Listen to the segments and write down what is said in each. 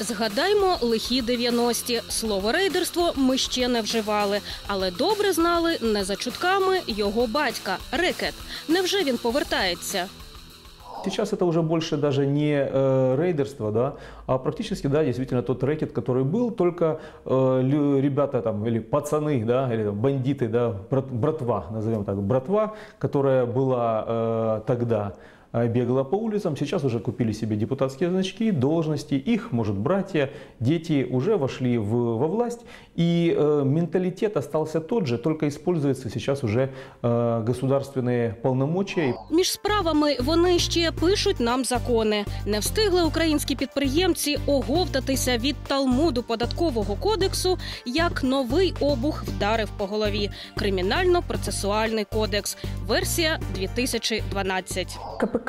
Згадаймо лихі 90-ті. Слово рейдерство ми ще не вживали, але добре знали не за чутками його батька Рекет. Невже він повертається? Сейчас это уже больше даже не э, рейдерство, да, а практически, да, действительно тот рэкет, который был, только э, лю- ребята там, или пацаны, да, или там, бандиты, да, брат- братва, назовем так, братва, которая была э, тогда э, бегала по улицам, сейчас уже купили себе депутатские значки, должности, их, может, братья, дети уже вошли в, во власть, и э, менталитет остался тот же, только используются сейчас уже э, государственные полномочия. Між справами вони ще пишуть нам закони. Не встигли українські підприємці оговтатися від талмуду податкового кодексу, як новий обух вдарив по голові. Кримінально-процесуальний кодекс. Версія 2012. КПК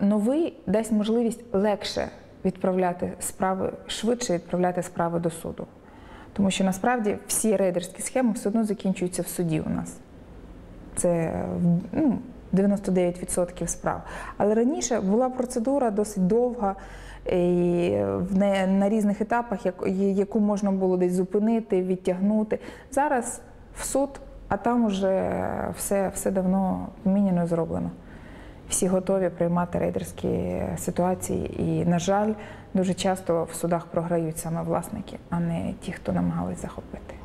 новий дасть можливість легше відправляти справи, швидше відправляти справи до суду. Тому що насправді всі рейдерські схеми все одно закінчуються в суді у нас. Це ну, 99% справ. Але раніше була процедура досить довга і на різних етапах, яку можна було десь зупинити, відтягнути. Зараз в суд, а там уже все, все давно поміняно і зроблено Всі готові приймати рейдерські ситуації, і, на жаль, дуже часто в судах програють саме власники, а не ті, хто намагались захопити.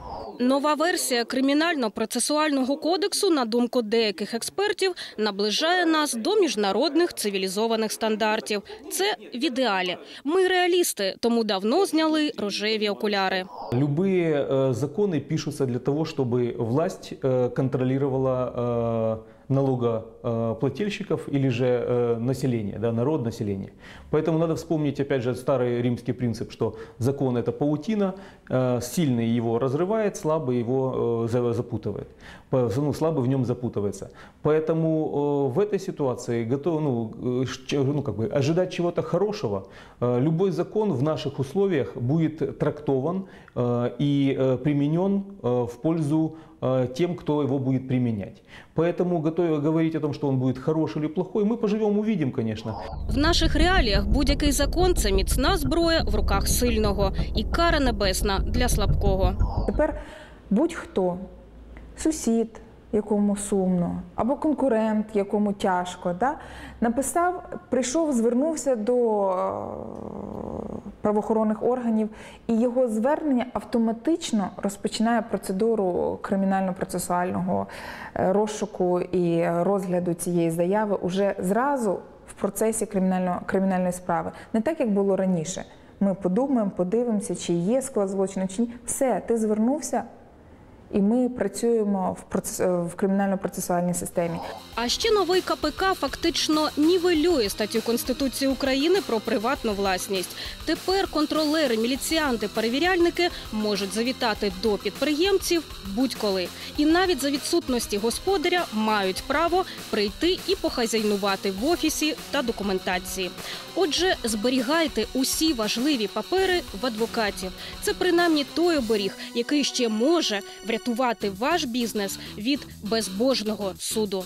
Нова версія кримінально-процесуального кодексу, на думку деяких експертів, наближає нас до міжнародних цивілізованих стандартів. Це в ідеалі. Ми реалісти, тому давно зняли рожеві окуляри. Любые э, законы пишутся для того, чтобы власть э, контролировала э, налогоплательщиков или же э, население, да, народ, население. Поэтому надо вспомнить, опять же, старый римский принцип, что закон это паутина, э, сильный его разрывает, слабый его э, за- запутывает, ну, слабый в нем запутывается. Поэтому в этой ситуации готов, ну, ну, как бы, ожидать чего-то хорошего, любой закон в наших условиях будет трактован и применен в пользу тем, кто его будет применять. Поэтому готовы говорить о том, что он будет хороший или плохой, мы поживем, увидим, конечно. В наших реаліях будь-який закон це міцна зброя в руках сильного і кара небесна для слабкого. Тепер будь-хто, сусід, якому сумно, або конкурент, якому тяжко, да, написав, прийшов, звернувся до е, правоохоронних органів, і його звернення автоматично розпочинає процедуру кримінально-процесуального е, розшуку і розгляду цієї заяви уже зразу в процесі кримінальної справи. Не так, як було раніше. Ми подумаємо, подивимося, чи є склад злочину, чи ні. Все, ти звернувся, і ми працюємо в, процес, в кримінально-процесуальній системі. А ще новий КПК фактично нівелює статтю Конституції України про приватну власність. Тепер контролери, міліціанти, перевіряльники можуть завітати до підприємців будь-коли, і навіть за відсутності господаря мають право прийти і похазяйнувати в офісі та документації. Отже, зберігайте усі важливі папери в адвокатів. Це принаймні той оберіг, який ще може врятувати ваш бізнес від безбожного суду.